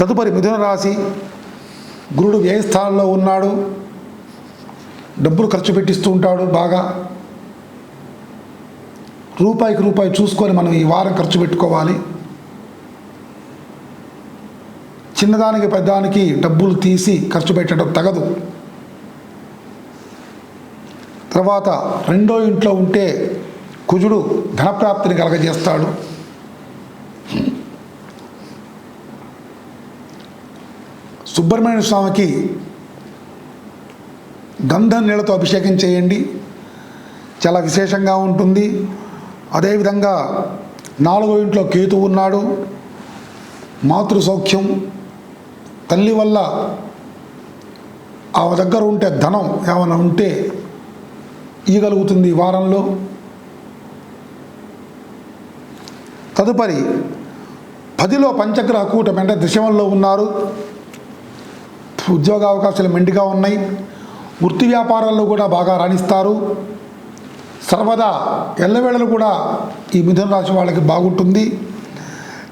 తదుపరి మిథున రాశి గురుడు వ్యయస్థానంలో ఉన్నాడు? డబ్బులు ఖర్చు పెట్టిస్తూ ఉంటాడు బాగా. రూపాయికి రూపాయి చూసుకొని మనం ఈ వారం ఖర్చు పెట్టుకోవాలి. చిన్నదానికి పెద్దదానికి డబ్బులు తీసి ఖర్చు పెట్టడం తగదు. తర్వాత రెండో ఇంట్లో ఉంటే కుజుడు ధనప్రాప్తిని కలగజేస్తాడు. సుబ్రహ్మణ్య స్వామికి గంధం నీళ్ళతో అభిషేకం చేయండి. చాలా విశేషంగా ఉంటుంది. అదేవిధంగా నాలుగో ఇంట్లో కేతు ఉన్నాడు. మాతృ సౌఖ్యం తల్లి వల్ల ఆ దగ్గర ఉంటే ధనం ఏమైనా ఉంటే ఇయ్యగలుగుతుంది వారంలో. తదుపరి పదిలో పంచగ్రహ కూటమి అంటే దశమంలో ఉన్నారు. ఉద్యోగ అవకాశాలు మెండుగా ఉన్నాయి. వృత్తి వ్యాపారాల్లో కూడా బాగా రాణిస్తారు. సర్వదా ఎల్లవేళలు కూడా ఈ మిథున రాశి వాళ్ళకి బాగుంటుంది.